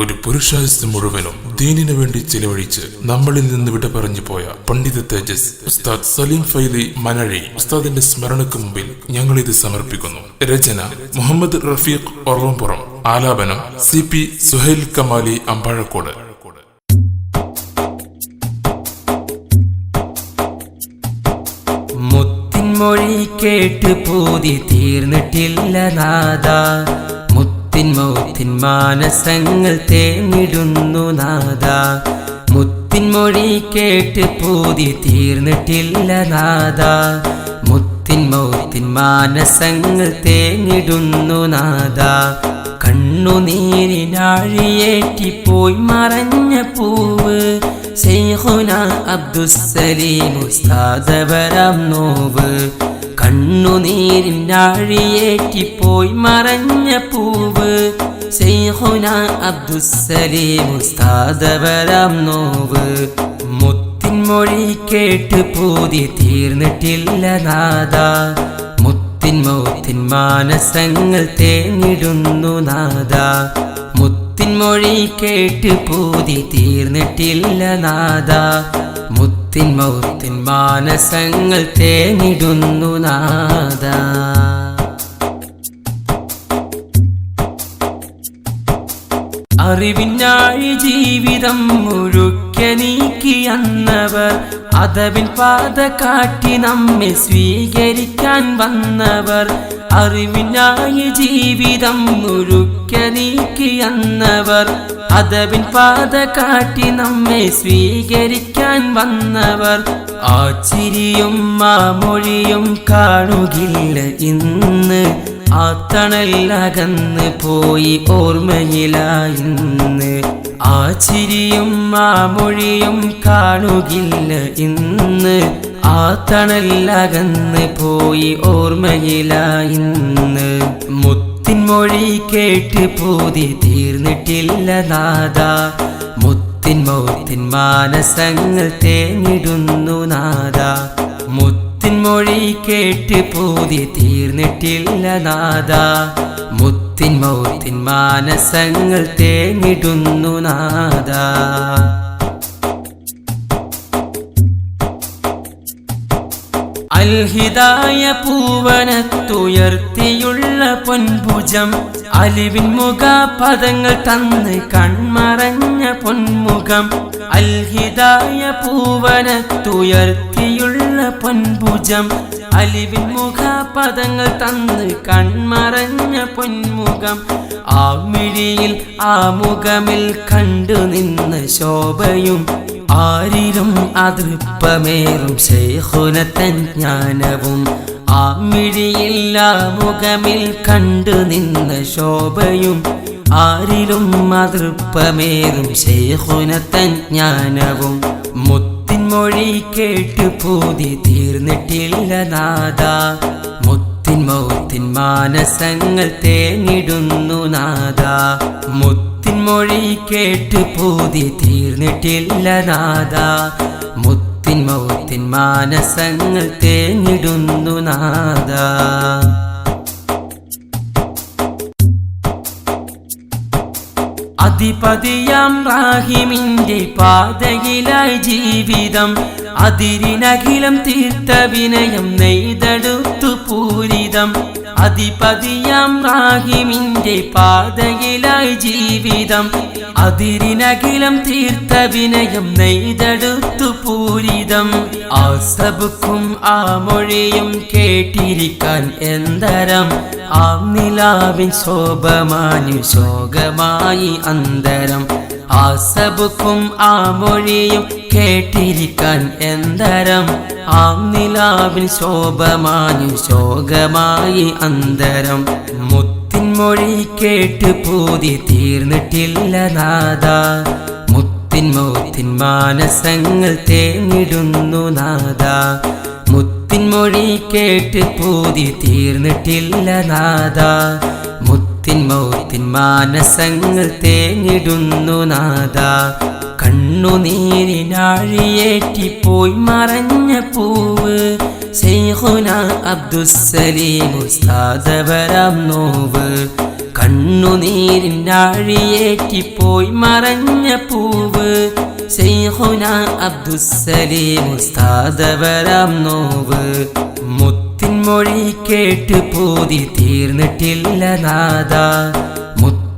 ഒരു പുരുഷായുസ് മുഴുവനും ദീനിനു വേണ്ടി ചിലവഴിച്ച് നമ്മളിൽ നിന്ന് വിട പറഞ്ഞു പോയ പണ്ഡിത തേജസ് ഉസ്താദ് സലീം ഫൈലി മനഴി ഉസ്താദിന്റെ സ്മരണയ്ക്ക് മുമ്പിൽ ഞങ്ങൾ ഇത് സമർപ്പിക്കുന്നു. രചന മുഹമ്മദ് റഫീഖ് ഒറവംപുറം ആലാപനം സി പി സുഹൈൽ കമാലി അമ്പാഴക്കോട്. മുത്തിൻമൊഴി കേട്ട് പൂതി തീർന്നിട്ടില്ല നാദ മുത്തിൻ മൗത്തിൻ മാനസങ്ങൾ തേങ്ങിടുന്നു നാദ മുത്തിൻമൊഴി കേട്ട് പൂതി തീർന്നിട്ടില്ല നാദ മുത്തിൻ മൗത്തിൻ മാനസങ്ങൾ തേങ്ങിടുന്നു നാദ കണ്ണുനീരിനാഴിയേറ്റിപ്പോയി മറഞ്ഞ പൂവ്. സെയ്ഹുന അബ്ദുസ്സലീം ഉസ്താദവരം നോവ്. കണ്ണുനീരിനാഴിയേറ്റിപ്പോയി മറഞ്ഞ പൂവ്. അബ്ദുസ്സലീം ഉസ്താദവരം നോവ്. മുത്തിൻ കേട്ട് പൂതി തീർന്നിട്ടില്ല നാദ മുത്തിൻ മൗത്തിൻ മാനസങ്ങൾ തേങ്ങിടുന്നു നാദ മുത്തിൻ മൊഴി കേട്ട് പൂതി തീർന്നിട്ടില്ല നാദ മുത്തിൻ മൗത്തിൻ മാനസങ്ങൾ തേങ്ങിടുന്നു നാദ അറിവിനാഴി ജീവിതം മുഴുക്ക നീക്കിയന്നവർ അതവിൻ പാത കാട്ടി നമ്മെ സ്വീകരിക്കാൻ വന്നവർ അറിവിനായി ജീവിതം മുഴുക്ക നീക്കിയന്നവർ അതവിൻ പാത കാട്ടി നമ്മെ സ്വീകരിക്കാൻ വന്നവർ. ആ ചിരിയും ആ മൊഴിയും കാണുകില്ല ഇന്ന്. ആ തണലകന്ന് പോയി ഓർമ്മയിലായിന്ന് ആ ചിരിയും ആ മൊഴിയും കാണുകില്ല ഇന്ന്. ആ തണലകന്ന് പോയി ഓർമ്മയിലായിന്ന് മുത്തിൻ മൊഴി കേട്ട് പൂതി തീർന്നിട്ടില്ല നാദ മുത്തിൻ മൗത്തിൻ മാനസങ്ങൾ തേങ്ങിടുന്നു നാദ മുത്തിൻമൊഴി കേട്ട് പൂതി തീർന്നിട്ടില്ല നാദ മുത്തിൻ മൗത്തിൻ മാനസങ്ങൾ തേങ്ങിടുന്നു നാദ അൽഹിതായ പൂവനത്തുയർത്തിയുള്ള പൊൻഭുജം അലിവിൻ മുഖ പദങ്ങൾ തന്ന് കൺമറഞ്ഞ പൊൻമുഖം അൽഹിതായ പൂവനത്തുയർത്തിയുള്ള പൊൻഭുജം അലിവിൻ മുഖ പദങ്ങൾ തന്ന് കൺമറഞ്ഞ പൊൻമുഖം ആ മിഴിയിൽ ആ മുഖമിൽ കണ്ടു നിന്ന് ശോഭയും ആരിലും അതൃപ്പമേറും ശേഖുനത്തൻ ജ്ഞാനവും. ആ മിഴിയില്ല മുഖമിൽ കണ്ടു നിന്ന ശോഭയും. ആരിലും അതൃപ്പമേറും ശേഖുനത്തൻ ജ്ഞാനവും. മുത്തിൻ മൊഴി കേട്ട് പൂതി തീർന്നിട്ടില്ല നാദ മുത്തിൻ മൗത്തിൻ മാനസങ്ങൾ തേങ്ങിടുന്നു നാദ മുത്തിൻ മൊഴി കേട്ട് പൂതി തീർന്നിട്ടില്ല നാദ മുത്തിൻ മൗത്തിൻ മാനസങ്ങൾ തേഞ്ഞിടുന്നു നാദ അധിപതിയാം റാഹിമിന്റെ പാതയിലായി ജീവിതം. അതിരിനഖിലം തീർത്ത വിനയം നെയ്തെടുത്തു പൂരിതം. അധിപതിയാം റാഹിമിന്റെ പാതയിലായി ജീവിതം. അതിരിനകിലം തീർത്ത വിനയം നെയ്തെടുത്തു പൂരിതം. ആ സബുക്കും ആ മൊഴിയും കേട്ടിരിക്കാൻ എന്തരം? ആ നിലാവിൻ ശോഭമാനു ശോകമായി അന്തരം. ആ സബുക്കും ആ മൊഴിയും കേട്ടിരിക്കാൻ എന്തരം? ആ നിലാവിൽ ശോഭമായി ശോകമായി അന്തരം. മുത്തിൻ മൊഴി കേട്ട് പൂതി തീർന്നിട്ടില്ല നാദ മുത്തിൻ മൗത്തിൻ മാനസങ്ങൾ തേങ്ങിടുന്നു നാദ മുത്തിൻ മൊഴി കേട്ട് പൂതി തീർന്നിട്ടില്ല നാദ മുത്തിൻ മൗത്തിൻ മാനസങ്ങൾ തേങ്ങിടുന്നു നാദ കണ്ണുനീരിനാഴിയേറ്റിപ്പോയി മറഞ്ഞ പൂവ്. ശൈഖുന അബ്ദുസ്സലീം ഉസ്താദവരം നോവ്. കണ്ണുനീരിനാഴിയേറ്റിപ്പോയി മറഞ്ഞ പൂവ്. ശൈഖുന അബ്ദുസലീം ഉസ്താദവരം നോവ്. മുത്തിൻ മൊഴി കേട്ട് പൂതി തീർന്നിട്ടില്ല നാദ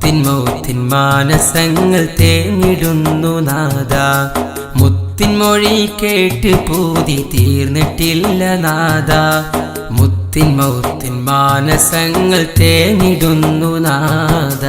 മുത്തിൻ മാനസങ്ങൾ തേങ്ങിടുന്നു നാദ മുത്തിൻ മൊഴി കേട്ട് പൂതി തീർന്നിട്ടില്ല നാദ മുത്തിൻ മൗത്തിൻ മാനസങ്ങൾ തേങ്ങിടുന്നു നാദ